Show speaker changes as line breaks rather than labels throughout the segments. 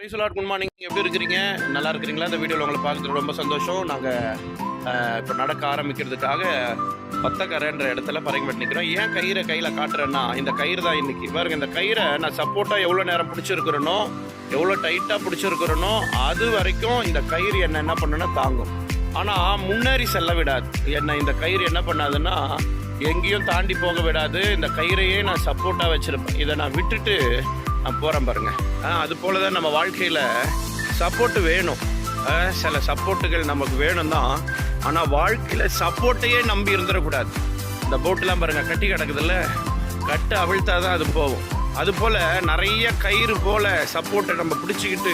பிரைஸ்லாட் good morning எப்படி இருக்கிறீங்க? நல்லா இருக்கிறீங்களா? இந்த வீடியோவில் உங்களை பார்க்குறது ரொம்ப சந்தோஷம். நாங்கள் இப்போ நடக்க ஆரம்பிக்கிறதுக்காக பத்தக்கரைன்ற இடத்துல பறங்கிட்டு நிற்கிறோம் ஏன் கயிறை கையில் காட்டுறேன்னா இந்த கயிறு தான் இன்றைக்கி பாருங்க இந்த கயிறை நான் சப்போர்ட்டாக எவ்வளோ நேரம் பிடிச்சிருக்கிறேனோ எவ்வளோ டைட்டாக பிடிச்சிருக்கிறேனோ அது வரைக்கும் இந்த கயிறு என்ன என்ன பண்ணுன்னா தாங்கும். ஆனால் முன்னேறி செல்ல விடாது. என்ன இந்த கயிறு என்ன பண்ணாதுன்னா எங்கேயும் தாண்டி போக விடாது. இந்த கயிறையே நான் சப்போர்ட்டாக வச்சுருப்பேன். இதை நான் விட்டுட்டு நான் போகிறேன் பாருங்க. அது போல தான் நம்ம வாழ்க்கையில் சப்போர்ட்டு வேணும். ஆ, சில சப்போர்ட்டுகள் நமக்கு வேணும் தான் ஆனால் வாழ்க்கையில் சப்போர்ட்டையே நம்பி இருந்துடக்கூடாது. இந்த போட்டெலாம் பாருங்கள் கட்டி கிடக்குதுல்ல? கட்டு அவிழ்த்தா தான் அது போகும். அது போல் நிறைய கயிறு போல் சப்போர்ட்டை நம்ம பிடிச்சிக்கிட்டு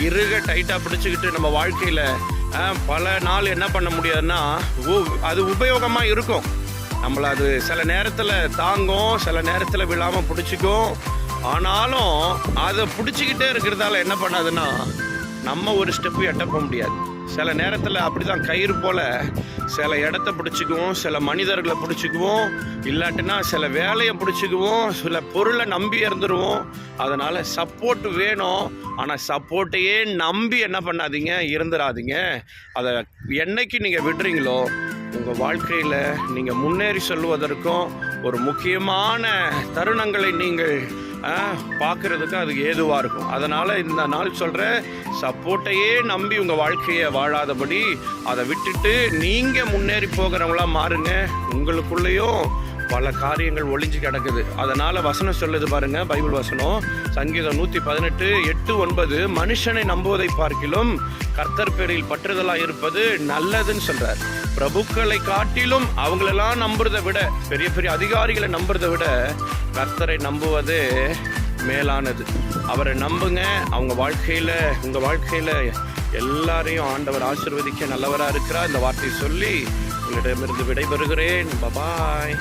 இருக டைட்டாக பிடிச்சிக்கிட்டு நம்ம வாழ்க்கையில் பல நாள் என்ன பண்ண முடியாதுன்னா உ- அது உபயோகமாக இருக்கும். நம்மள அது சில நேரத்தில் தாங்கும் சில நேரத்தில் விழாமல் பிடிச்சிக்கும். ஆனாலும் அதை பிடிச்சிக்கிட்டே இருக்கிறதால என்ன பண்ணாதுன்னா நம்ம ஒரு ஸ்டெப்பு எட்ட போக முடியாது. சில நேரத்தில் அப்படி தான் கயிறு போல் சில இடத்த பிடிச்சிக்குவோம் சில மனிதர்களை பிடிச்சிக்குவோம் இல்லாட்டினா சில வேலையை பிடிச்சிக்குவோம் சில பொருளை நம்பி இருந்துருவோம். அதனால் சப்போர்ட் வேணும். ஆனால் சப்போர்ட்டையே நம்பி என்ன பண்ணாதீங்க இருந்துடாதீங்க அதை என்னைக்கு நீங்கள் விடுறீங்களோ உங்கள் வாழ்க்கையில் நீங்கள் முன்னேறி செல்வதற்கும் ஒரு முக்கியமான தருணங்களை நீங்கள் பார்க்குறதுக்கு அது ஏதுவாக இருக்கும். அதனால் இந்த நாள் சொல்கிறேன் சப்போர்ட்டையே நம்பி உங்கள் வாழ்க்கையை வாழாதபடி அதை விட்டுட்டு நீங்கள் முன்னேறி போகிறவங்களா மாறுங்க. உங்களுக்குள்ளேயும் பல காரியங்கள் ஒளிஞ்சு கிடக்குது. அதனால் வசனம் சொல்லுது பாருங்க பைபிள் வசனம். சங்கீதம் நூற்றி பதினெட்டு எட்டு ஒன்பது. மனுஷனை நம்புவதை பார்க்கிலும் கர்த்தர் பேரில் பற்றுதலாக இருப்பது நல்லதுன்னு சொல்கிறார் பிரபுக்களை காட்டிலும் அவங்களெல்லாம் நம்புறதை விட பெரிய பெரிய அதிகாரிகளை நம்புறதை விட கர்த்தரை நம்புவது மேலானது. அவரை நம்புங்க. அவங்க வாழ்க்கையில் உங்கள் வாழ்க்கையில் எல்லாரையும் ஆண்டவர் ஆசிர்வதிக்க நல்லவராக இருக்கிறார். இந்த வார்த்தையை சொல்லி உங்களிடமிருந்து விடைபெறுகிறேன். பபாய்